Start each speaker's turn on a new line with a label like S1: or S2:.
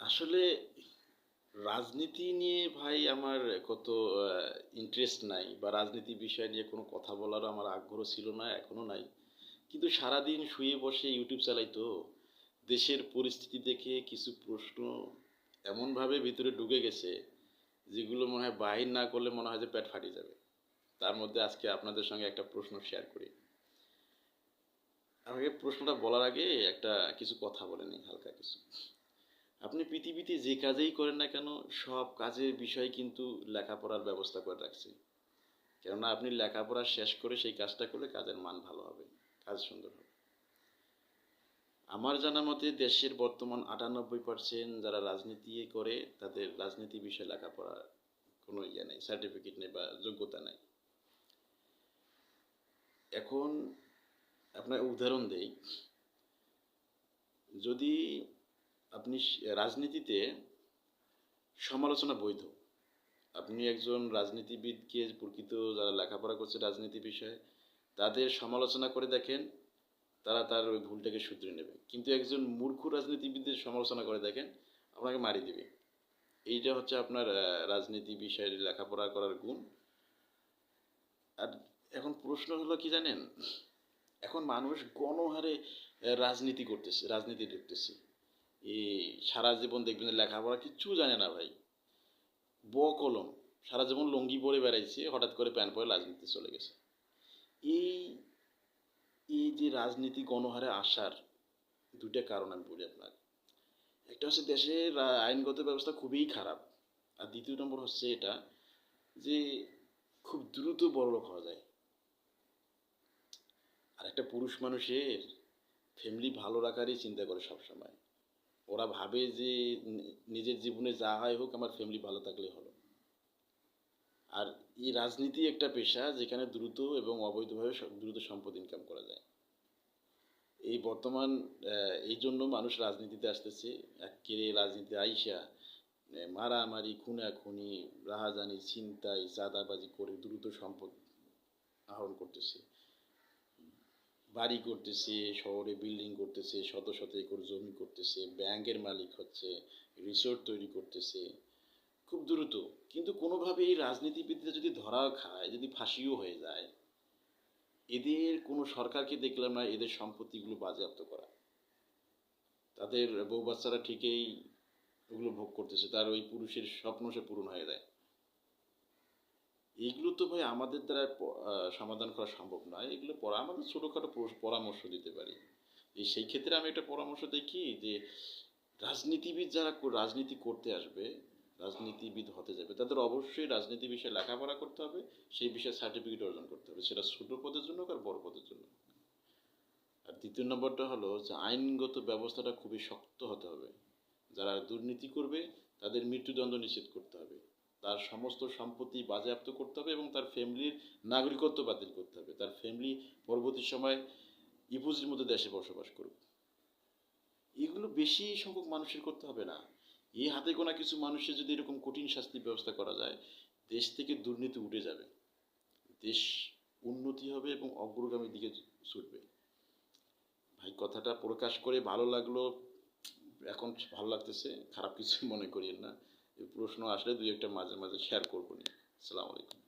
S1: আসলে রাজনীতি নিয়ে ভাই আমার কত ইন্টারেস্ট নাই বা রাজনীতি বিষয় নিয়ে কোনো কথা বলারও আমার আগ্রহ ছিল না এখনও নাই। কিন্তু সারাদিন শুয়ে বসে ইউটিউব চালাই তো, দেশের পরিস্থিতি দেখে কিছু প্রশ্ন এমনভাবে ভিতরে ঢুকে গেছে, যেগুলো মনে হয় বাহির না করলে মনে হয় যে পেট ফাটিয়ে যাবে। তার মধ্যে আজকে আপনাদের সঙ্গে একটা প্রশ্ন শেয়ার করি। আমাকে প্রশ্নটা বলার আগে একটা কিছু কথা বলে নিই, হালকা কিছু। আপনি পৃথিবীতে যে কাজেই করেন না কেন, সব কাজের বিষয় কিন্তু লেখাপড়ার ব্যবস্থা করে রাখছে। কেননা আপনি লেখাপড়া শেষ করে সেই কাজটা করলে কাজের মান ভালো হবে, কাজ সুন্দর হবে। আমার জানা মতে দেশের বর্তমান আটানব্বই পার্সেন্ট যারা রাজনীতি করে, তাদের রাজনীতি বিষয়ে লেখাপড়া কোনো ইয়ে নেই সার্টিফিকেট নেই বা যোগ্যতা নেই। এখন আপনার উদাহরণ দেই। যদি আপনি রাজনীতিতে সমালোচনা বৈধ। আপনি একজন রাজনীতিবিদকে প্রকৃত যারা লেখাপড়া করছে রাজনীতি বিষয়ে, তাদের সমালোচনা করে দেখেন, তারা তার ওই ভুলটাকে শুধরে নেবে। কিন্তু একজন মূর্খ রাজনীতিবিদদের সমালোচনা করে দেখেন, আপনাকে মারি দেবে। এইটা হচ্ছে আপনার রাজনীতি বিষয়ে লেখাপড়া করার গুণ। আর এখন প্রশ্ন হলো কি জানেন? এখন মানুষ গণহারে রাজনীতি করতেছে, রাজনীতি দেখতেছে। এই সারা জীবন দেখবেন লেখাপড়া কিচ্ছু জানে না ভাই। ব কলম, সারা জীবন লুঙ্গি পরে বেড়াইছে, হঠাৎ করে প্যান্ট পরে রাজনীতি চলে গেছে। এই এই যে রাজনীতি গণহারে আসার দুইটা কারণ আমি বলি আপনার একটা হচ্ছে দেশের আইনগত ব্যবস্থা খুবই খারাপ। আর দ্বিতীয় নম্বর হচ্ছে এটা যে খুব দ্রুত বড়লোক হওয়া যায়। আর একটা পুরুষ মানুষের ফ্যামিলি ভালো রাখারই চিন্তা করে সবসময়। ওরা ভাবে যে নিজের জীবনে যা হয় হোক, আমার ফ্যামিলি ভালো থাকলে হলো। আর এই রাজনীতি একটা পেশা যেখানে দ্রুত এবং অবৈধভাবে দ্রুত সম্পদ ইনকাম করা যায়। এই বর্তমান এই জন্য মানুষ রাজনীতিতে আসতেছে। এক একেরে রাজনীতি আইসা মারামারি, খুনাখুনি, রাহাজানি, ছিনতাই, চাঁদাবাজি করে দ্রুত সম্পদ আহরণ করতেছে। বাড়ি করতেছে, শহরে বিল্ডিং করতেছে, শত শত একর জমি করতেছে ব্যাংকের মালিক হচ্ছে রিসোর্ট তৈরি করতেছে। খুব দ্রুত। কিন্তু কোনোভাবে এই রাজনীতিবিদরা যদি ধরা খায়, যদি ফাঁসিও হয়ে যায়, এদের কোনো সরকারকে দেখলাম না, এদের সম্পত্তিগুলো বাজেয়াপ্ত করা। তাদের বউ বাচ্চারা ঠিকই ওগুলো ভোগ করতেছে, তার ওই পুরুষের স্বপ্ন সে পূরণ হয়ে যায়। এইগুলো তো ভাই আমাদের দ্বারা সমাধান করা সম্ভব নয়। এগুলো পরা, আমাদের ছোটোখাটো পরামর্শ দিতে পারি। এই সেই ক্ষেত্রে আমি একটা পরামর্শ দেখি যে, রাজনীতিবিদ যারা রাজনীতি করতে আসবে, রাজনীতিবিদ হতে যাবে, তাদের অবশ্যই রাজনীতি বিষয়ে লেখাপড়া করতে হবে, সেই বিষয়ে সার্টিফিকেট অর্জন করতে হবে। সেটা ছোট পদের জন্য আর বড় পদের জন্য আর দ্বিতীয় নম্বরটা হলো যে, আইনগত ব্যবস্থাটা খুবই শক্ত হতে হবে। যারা দুর্নীতি করবে, তাদের মৃত্যুদণ্ড নিষেধ করতে হবে। তার সমস্ত সম্পত্তি বাজেয়াপ্ত করতে হবে এবং তার ফ্যামিলির নাগরিকত্ব বাতিল করতে হবে। তার ফ্যামিলি পরবর্তী সময় ইপুজির মতো দেশে বসবাস করুক। এগুলো বেশি সংখ্যক মানুষের করতে হবে না। এই হাতে গোনা কিছু মানুষের যদি এরকম কঠিন শাস্তির ব্যবস্থা করা যায়, দেশ থেকে দুর্নীতি উঠে যাবে। দেশ উন্নতি হবে এবং অগ্রগামীর দিকে ছুটবে। ভাই, কথাটা প্রকাশ করে ভালো লাগল। এখন ভালো লাগতেছে, খারাপ কিছু মনে করিয়েন না। প্রশ্ন আসলে দুই একটা মাঝে মাঝে শেয়ার করব নি আসসালামু আলাইকুম।